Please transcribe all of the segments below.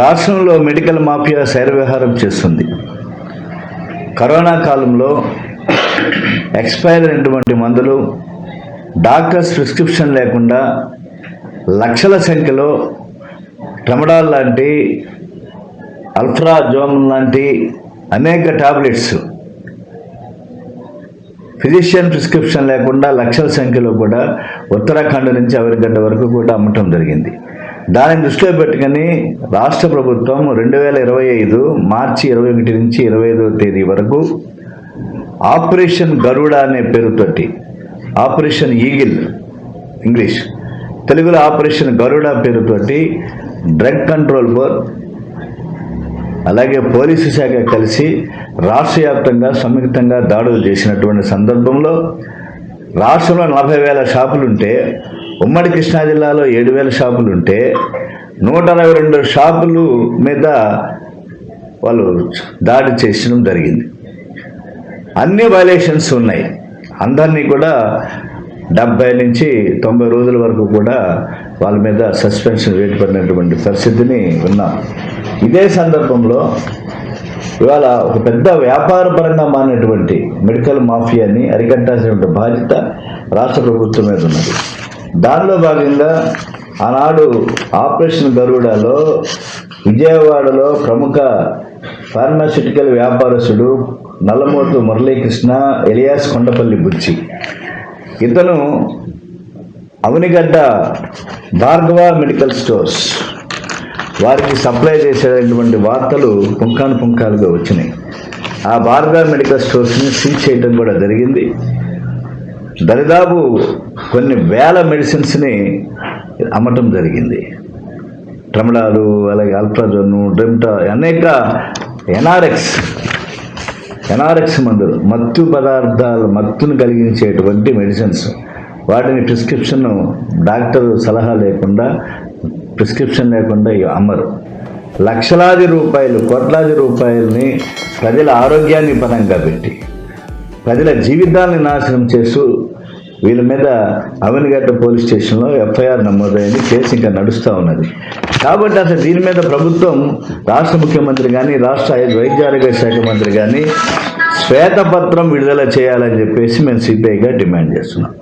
రాష్ట్రంలో medical mafia శైరవ్యవహారం చేస్తుంది. Corona కాలంలో ఎక్స్పైర్ అయినటువంటి మందులు డాక్టర్స్ ప్రిస్క్రిప్షన్ లేకుండా లక్షల సంఖ్యలో ట్రమడాల్ లాంటి అల్ట్రాజోమ్ లాంటి అనేక టాబ్లెట్స్ ఫిజిషియన్ ప్రిస్క్రిప్షన్ లేకుండా లక్షల సంఖ్యలో కూడా ఉత్తరాఖండ్ నుంచి అవరిగడ్డ వరకు కూడా అమ్మటం జరిగింది. దానిని దృష్టిలో పెట్టుకుని రాష్ట్ర ప్రభుత్వం రెండు వేల ఇరవై ఐదు మార్చి ఇరవై ఒకటి నుంచి ఇరవై ఐదవ తేదీ వరకు ఆపరేషన్ గరుడ అనే పేరుతోటి ఆపరేషన్ ఈగిల్ ఇంగ్లీష్ తెలుగులో ఆపరేషన్ గరుడ పేరుతోటి డ్రగ్ కంట్రోల్ బోర్డ్ అలాగే పోలీసు శాఖ కలిసి రాష్ట్ర వ్యాప్తంగా సంయుక్తంగా దాడులు చేసినటువంటి సందర్భంలో రాష్ట్రంలో నలభై వేల షాపులుంటే ఉమ్మడి కృష్ణా జిల్లాలో ఏడు వేల షాపులు ఉంటే నూట అరవై రెండు షాపులు మీద వాళ్ళు దాడి చేసడం జరిగింది. అన్ని వైలేషన్స్ ఉన్నాయి. అందరినీ కూడా డెబ్బై నుంచి తొంభై రోజుల వరకు కూడా వాళ్ళ మీద సస్పెన్షన్ వేటుపడినటువంటి పరిస్థితిని ఉన్నాం ఇదే సందర్భంలో ఇవాళ ఒక పెద్ద వ్యాపారపరంగా మారినటువంటి మెడికల్ మాఫియాని అరికట్టాల్సినటువంటి బాధ్యత రాష్ట్ర ప్రభుత్వం మీద ఉన్నది. దానిలో భాగంగా ఆనాడు ఆపరేషన్ గరుడలో విజయవాడలో ప్రముఖ ఫార్మాస్యూటికల్ వ్యాపారస్తుడు నల్లమోతు మురళీకృష్ణ ఎలియాస్ కొండపల్లి బుచ్చి. ఇతను అవనిగడ్డ భార్గవ మెడికల్ స్టోర్స్. వారికి సప్లై చేసేటటువంటి వార్తలు పుంఖాను పుంఖాలుగా వచ్చినాయి. ఆ భార్గవ మెడికల్ స్టోర్స్ని సీజ్ చేయడం కూడా జరిగింది. దరిదాపు కొన్ని వేల మెడిసిన్స్ని అమ్మటం జరిగింది. ట్రమడాలు అలాగే అల్ట్రాజోను డ్రెమ్టా అనేక ఎన్ఆర్ఎక్స్ ఎన్ఆర్ఎక్స్ మందులు మత్తు పదార్థాలు మత్తును కలిగించేటువంటి మెడిసిన్స్ వాటిని ప్రిస్క్రిప్షన్ డాక్టర్ సలహా లేకుండా ప్రిస్క్రిప్షన్ లేకుండా అమ్మరు. లక్షలాది రూపాయలు కోట్లాది రూపాయలని ప్రజల ఆరోగ్యాన్ని పరంగా పెట్టి ప్రజల జీవితాన్ని నాశనం చేస్తూ వీళ్ళ మీద అవనిగడ్డ పోలీస్ స్టేషన్లో ఎఫ్ఐఆర్ నమోదైంది కేసు ఇంకా నడుస్తూ ఉన్నది. కాబట్టి అసలు దీని మీద ప్రభుత్వం రాష్ట్ర ముఖ్యమంత్రి కానీ రాష్ట్ర వైద్య ఆరోగ్య శాఖ మంత్రి కానీ శ్వేతపత్రం విడుదల చేయాలని చెప్పేసి మేము సిపిఐగా డిమాండ్ చేస్తున్నాం.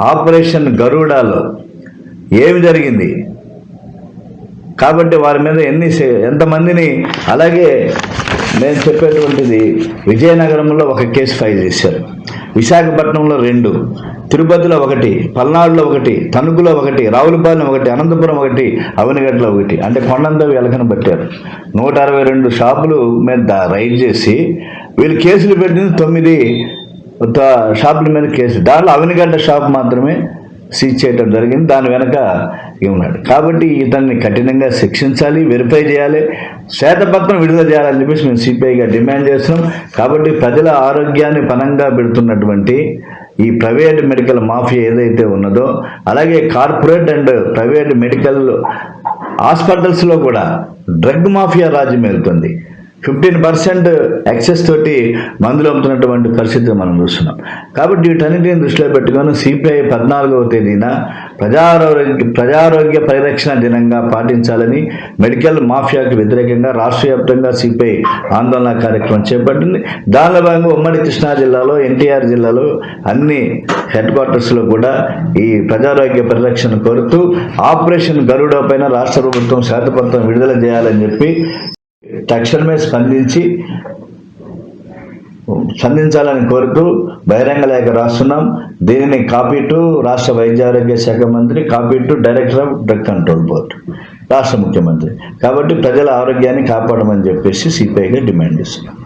ఆపరేషన్ గరుడాలో ఏమి జరిగింది? కాబట్టి వారి మీద ఎన్ని సే- ఎంతమందిని అలాగే నేను చెప్పేటువంటిది విజయనగరంలో ఒక కేసు ఫైల్ చేశారు. విశాఖపట్నంలో రెండు తిరుపతిలో ఒకటి పల్నాడులో ఒకటి తణుకులో ఒకటి రావులపాలెం ఒకటి అనంతపురం ఒకటి అవనిగడ్డలో ఒకటి. అంటే కొండంత ఎలకన పట్టారు. నూట అరవై రెండు షాపులు మీద రైడ్ చేసి వీళ్ళు కేసులు పెట్టింది తొమ్మిది షాపుల మీద కేసు. దాంట్లో అవనిగడ్డ షాప్ మాత్రమే సీజ్ చేయటం జరిగింది. దాని వెనక ఉన్నాడు కాబట్టి ఇతన్ని కఠినంగా శిక్షించాలి వెరిఫై చేయాలి. శ్వేతపత్రం విడుదల చేయాలని చెప్పేసి మేము సిపిఐగా డిమాండ్ చేస్తున్నాం. కాబట్టి ప్రజల ఆరోగ్యాన్ని పనంగా పెడుతున్నటువంటి ఈ ప్రైవేట్ మెడికల్ మాఫియా ఏదైతే ఉన్నదో అలాగే కార్పొరేట్ అండ్ ప్రైవేట్ మెడికల్ హాస్పిటల్స్లో కూడా డ్రగ్ మాఫియా రాజ్యం వెళ్తుంది ఫిఫ్టీన్ పర్సెంట్ ఎక్సెస్ తోటి మందులు అమ్ముతున్నటువంటి పరిస్థితి మనం చూస్తున్నాం. కాబట్టి వీటన్నిటిని దృష్టిలో పెట్టుకొని సిపిఐ పద్నాలుగవ తేదీన ప్రజారోగ్య ప్రజారోగ్య పరిరక్షణ దినంగా పాటించాలని మెడికల్ మాఫియాకు వ్యతిరేకంగా రాష్ట్ర వ్యాప్తంగా సిపిఐ ఆందోళన కార్యక్రమం చేపట్టింది. దానిలో భాగంగా ఉమ్మడి కృష్ణా జిల్లాలో ఎన్టీఆర్ జిల్లాలో అన్ని హెడ్ క్వార్టర్స్లో కూడా ఈ ప్రజారోగ్య పరిరక్షణ కోరుతూ ఆపరేషన్ గరుడ పైన రాష్ట్ర ప్రభుత్వం శాతపత్రం విడుదల చేయాలని చెప్పి తక్షణమే స్పందించి స్పందించాలని కోరుతూ బహిరంగ లేఖ రాస్తున్నాం. దీనిని కాపీ టు రాష్ట్ర వైద్య ఆరోగ్య శాఖ మంత్రి copy to director of drug control board రాష్ట్ర ముఖ్యమంత్రి. కాబట్టి ప్రజల ఆరోగ్యాన్ని కాపాడమని చెప్పేసి సిపిఐగా డిమాండ్ చేస్తున్నాం.